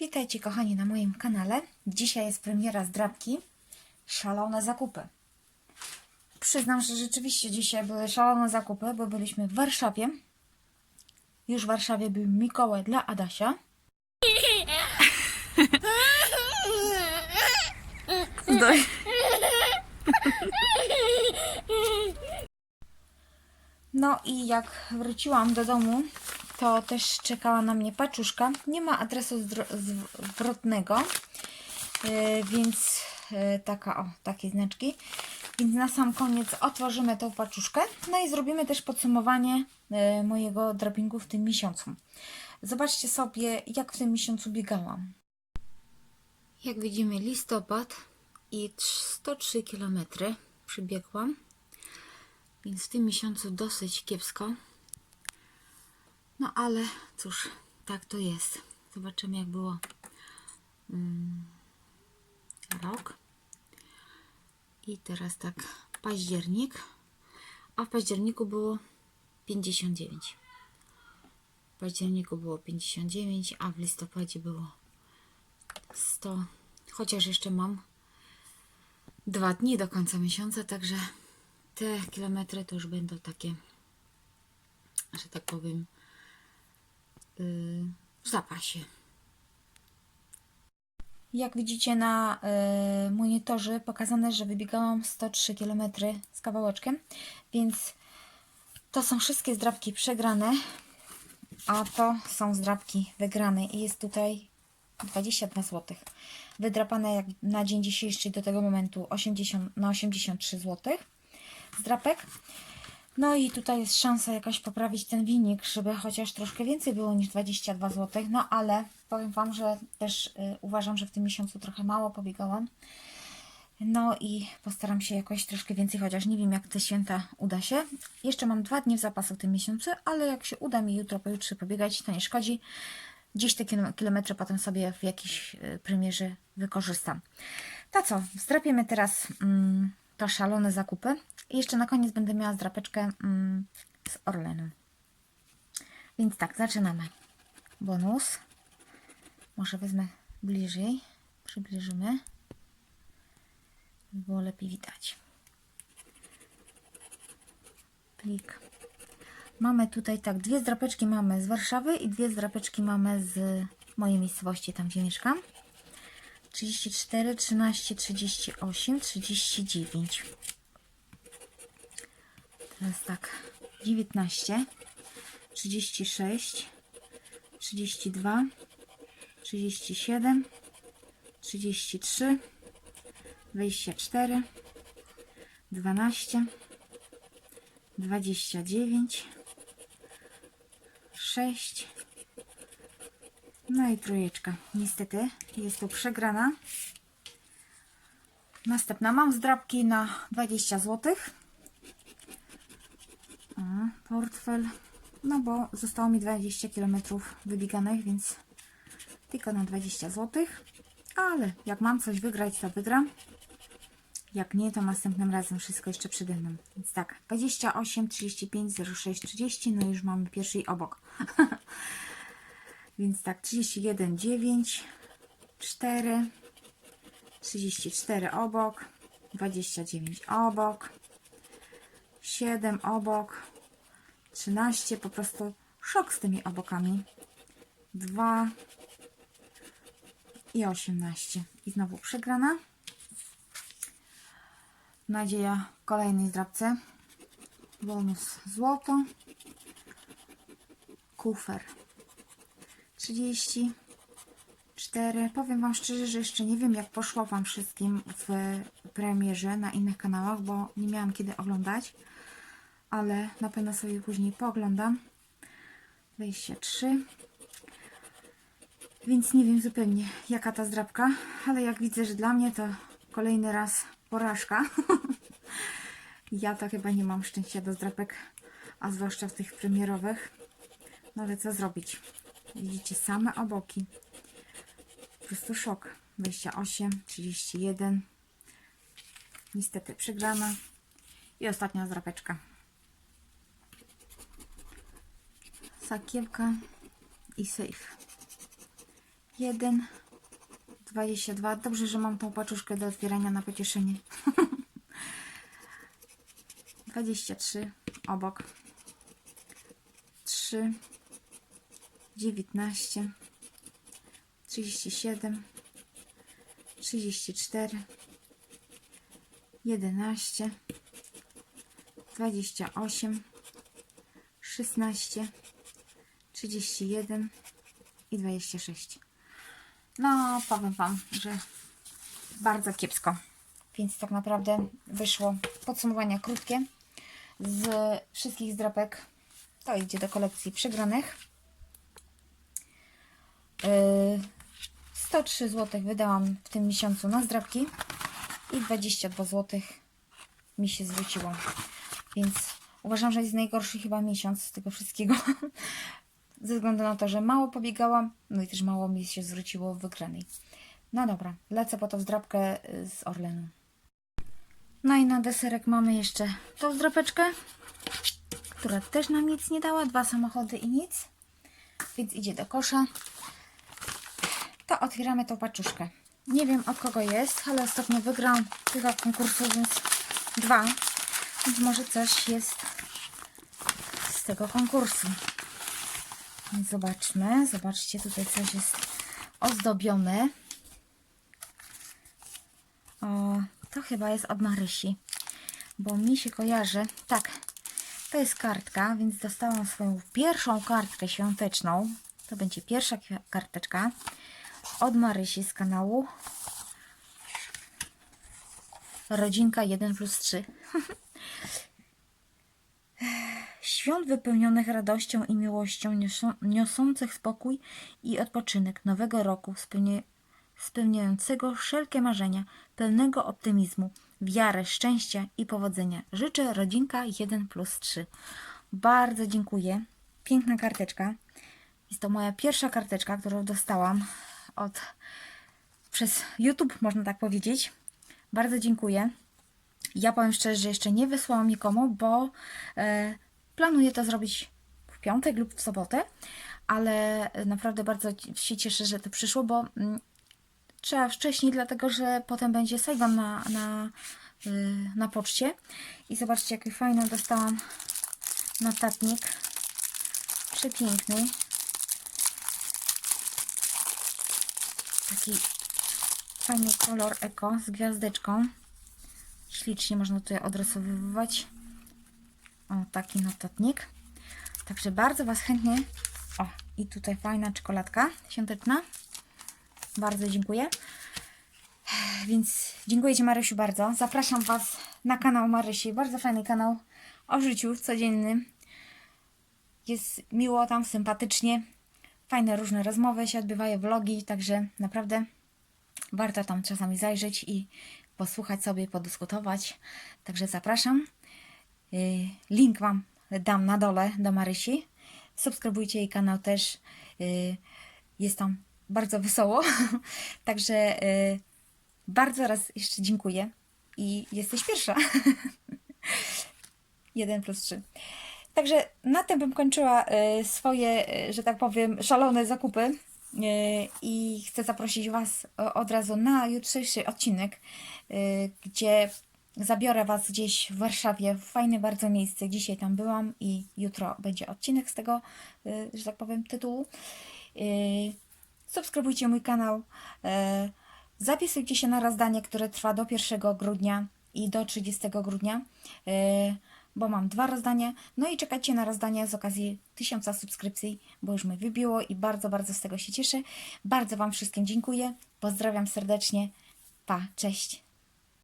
Witajcie kochani na moim kanale. Dzisiaj jest premiera zdrabki Szalone zakupy. Przyznam, że rzeczywiście dzisiaj były szalone zakupy, bo byliśmy w Warszawie. Już w Warszawie był Mikołaj dla Adasia. Doj. No i jak wróciłam do domu, to też czekała na mnie paczuszka. Nie ma adresu zwrotnego, yy, więc yy, taka o, takie znaczki. Więc na sam koniec otworzymy tą paczuszkę. No i zrobimy też podsumowanie yy, mojego drabingu w tym miesiącu. Zobaczcie sobie, jak w tym miesiącu biegałam. Jak widzimy, listopad i 103 km przybiegłam. Więc w tym miesiącu dosyć kiepsko. No ale cóż, tak to jest. Zobaczymy jak było mm, rok. I teraz tak październik. A w październiku było 59. W październiku było 59, a w listopadzie było 100. Chociaż jeszcze mam dwa dni do końca miesiąca, także te kilometry to już będą takie, że tak powiem, w zapasie. Jak widzicie na y, monitorze pokazane, że wybiegałam 103 km z kawałeczkiem, więc to są wszystkie zdrabki przegrane, a to są zdrabki wygrane i jest tutaj 22 zł. Wydrapane jak na dzień dzisiejszy do tego momentu 80, na 83 zł zdrapek. No i tutaj jest szansa jakaś poprawić ten wynik, żeby chociaż troszkę więcej było niż 22 zł. No ale powiem Wam, że też y, uważam, że w tym miesiącu trochę mało pobiegałam. No i postaram się jakoś troszkę więcej, chociaż nie wiem jak te święta uda się. Jeszcze mam dwa dni w zapasu w tym miesiącu, ale jak się uda mi jutro, pojutrze pobiegać, to nie szkodzi. Gdzieś te kilo- kilometry potem sobie w jakiejś y, premierze wykorzystam. To co, zdrapiemy teraz mm, to szalone zakupy. I jeszcze na koniec będę miała zdrapeczkę mm, z Orlenu. Więc tak, zaczynamy. Bonus. Może wezmę bliżej. Przybliżymy. Było lepiej widać. Plik. Mamy tutaj tak, dwie zdrapeczki mamy z Warszawy i dwie zdrapeczki mamy z mojej miejscowości, tam gdzie mieszkam. 34, 13, 38, 39. Teraz tak, 19, 36, 32, 37, 33, 24, 12, 29, 6, no i trójeczka. Niestety jest to przegrana. Następna mam zdrabki na 20 zł. Portfel. No bo zostało mi 20 km wybieganych, więc tylko na 20 zł. Ale jak mam coś wygrać, to wygram. Jak nie, to następnym razem wszystko jeszcze przede mną. Więc tak, 28, 35, 06, 30. No już mamy pierwszy obok. Więc tak, 31, 9, 4, 34 obok, 29 obok, 7 obok, 13, po prostu szok z tymi obokami, 2 i 18. I znowu przegrana. Nadzieja w kolejnej zdrabce. Bonus złoto. Kufer 34. Powiem Wam szczerze, że jeszcze nie wiem, jak poszło Wam wszystkim w premierze na innych kanałach, bo nie miałam kiedy oglądać, ale na pewno sobie później pooglądam. 23. Więc nie wiem zupełnie, jaka ta zdrabka, ale jak widzę, że dla mnie to kolejny raz porażka. ja to chyba nie mam szczęścia do zdrapek, a zwłaszcza w tych premierowych. No ale co zrobić? Widzicie same oboki. Po prostu szok. 28, 31. Niestety przegrana. I ostatnia zdrapeczka. Sakiewka i safe. 1, 22. Dobrze, że mam tą paczuszkę do otwierania na pocieszenie. 23 obok. 3, 19, 37, 34, 11, 28, 16, 31 i 26. No, powiem Wam, że bardzo kiepsko. Więc tak naprawdę wyszło podsumowania krótkie z wszystkich zdrapek. To idzie do kolekcji przegranych. Yy, 103 zł wydałam w tym miesiącu na zdrapki i 22 zł mi się zwróciło. Więc uważam, że jest najgorszy chyba miesiąc z tego wszystkiego. Ze względu na to, że mało pobiegałam, no i też mało mi się zwróciło w wygranej. No dobra, lecę po tą zdrapkę y, z Orlenu. No i na deserek mamy jeszcze tą zdrapeczkę, która też nam nic nie dała. Dwa samochody i nic. Więc idzie do kosza. To otwieramy tą paczuszkę. Nie wiem od kogo jest, ale ostatnio wygrał kilka konkursów, więc dwa. Więc może coś jest z tego konkursu. Więc zobaczmy. Zobaczcie, tutaj coś jest ozdobione. O, to chyba jest od Marysi, bo mi się kojarzy. Tak, to jest kartka, więc dostałam swoją pierwszą kartkę świąteczną. To będzie pierwsza karteczka od Marysi z kanału Rodzinka 1 plus 3. Świąt wypełnionych radością i miłością, niosą, niosących spokój i odpoczynek nowego roku, spełnia, spełniającego wszelkie marzenia, pełnego optymizmu, wiary, szczęścia i powodzenia. Życzę rodzinka 1 plus 3. Bardzo dziękuję. Piękna karteczka. Jest to moja pierwsza karteczka, którą dostałam od przez YouTube, można tak powiedzieć. Bardzo dziękuję. Ja powiem szczerze, że jeszcze nie wysłałam nikomu, bo e, planuję to zrobić w piątek lub w sobotę, ale naprawdę bardzo się cieszę, że to przyszło, bo mm, trzeba wcześniej, dlatego że potem będzie sejwam na, na, y, na poczcie. I zobaczcie, jaki fajny dostałam notatnik. Przepiękny. Taki fajny kolor eko z gwiazdeczką. Ślicznie można tutaj odrysowywać. O, taki notatnik. Także bardzo Was chętnie. O, i tutaj fajna czekoladka świąteczna. Bardzo dziękuję. Więc dziękuję Ci Marysiu bardzo. Zapraszam Was na kanał Marysi. Bardzo fajny kanał o życiu codziennym. Jest miło tam, sympatycznie. Fajne różne rozmowy się odbywają, vlogi, także naprawdę warto tam czasami zajrzeć i posłuchać sobie, podyskutować. Także zapraszam. Y, Link Wam dam na dole do Marysi. Subskrybujcie jej kanał też. Y, Jest tam bardzo wesoło. Także y, bardzo raz jeszcze dziękuję. I jesteś pierwsza. 1 plus 3. Także na tym bym kończyła y, swoje, y, że tak powiem, szalone zakupy. Y, I chcę zaprosić Was od razu na jutrzejszy odcinek, gdzie zabiorę Was gdzieś w Warszawie, w fajne bardzo miejsce. Dzisiaj tam byłam i jutro będzie odcinek z tego, że tak powiem, tytułu. Subskrybujcie mój kanał. Zapisujcie się na rozdanie, które trwa do 1 grudnia i do 30 grudnia, bo mam dwa rozdania. No i czekajcie na rozdanie z okazji 1000 subskrypcji, bo już mnie wybiło i bardzo, bardzo z tego się cieszę. Bardzo Wam wszystkim dziękuję. Pozdrawiam serdecznie. Pa, cześć.